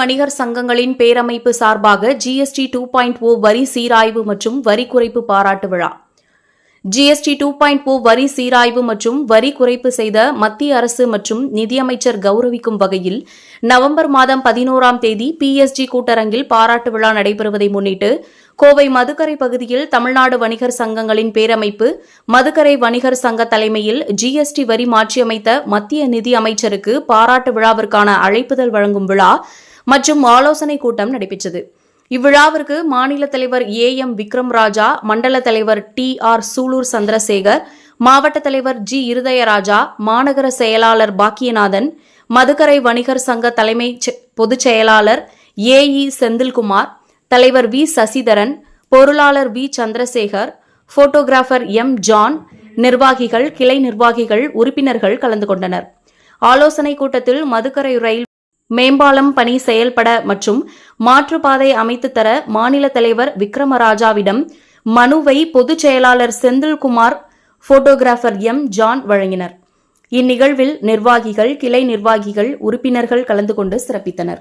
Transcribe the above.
வணிகர் சங்கங்களின் பேரமைப்பு சார்பாக ஜிஎஸ்டி டூ பாயிண்ட் ஓ வரி சீராய்வு மற்றும் வரி குறைப்பு பாராட்டு விழா. ஜிஎஸ்டி டூ பாயிண்ட் ஓ வரி சீராய்வு மற்றும் வரி குறைப்பு செய்த மத்திய அரசு மற்றும் நிதியமைச்சர் கௌரவிக்கும் வகையில் நவம்பர் மாதம் பதினோராம் தேதி பிஎஸ்ஜி கூட்டரங்கில் பாராட்டு விழா நடைபெறுவதை முன்னிட்டு கோவை மதுக்கரை பகுதியில் தமிழ்நாடு வணிகர் சங்கங்களின் பேரமைப்பு மதுக்கரை வணிகர் சங்க தலைமையில் ஜிஎஸ்டி வரி மாற்றியமைத்த மத்திய நிதி அமைச்சருக்கு பாராட்டு விழாவிற்கான அழைப்புதல் வழங்கும் விழா மற்றும் ஆலோசனை கூட்டம் நடைபெற்றது. இவ்விழாவிற்கு மாநில தலைவர் ஏ எம் விக்ரம் ராஜா மண்டல தலைவர் டி ஆர் சூலூர் சந்திரசேகர் மாவட்ட தலைவர் ஜி. இருதயராஜா மாநகர செயலாளர் பாக்கியநாதன் மதுக்கரை வணிகர் சங்க தலைமை செ- பொதுச் செயலாளர் ஏ இ செந்தில்குமார் தலைவர் வி. சசிதரன் பொருளாளர் V. Chandrasekhar photographer M. John நிர்வாகிகள் கிளை நிர்வாகிகள் உறுப்பினர்கள் கலந்து கொண்டனர். ஆலோசனைக் கூட்டத்தில் மதுக்கரை ரயில் மேம்பாலம் பணி செயல்பட மற்றும் மாற்றுப்பாதை அமைத்து தர மாநில தலைவர் விக்ரமராஜாவிடம் மனுவை பொதுச் செயலாளர் செந்தில்குமார் போட்டோகிராஃபர் எம். ஜான் வழங்கினர். இந்நிகழ்வில் நிர்வாகிகள் கிளை நிர்வாகிகள் உறுப்பினர்கள் கலந்து கொண்டு சிறப்பித்தனர்.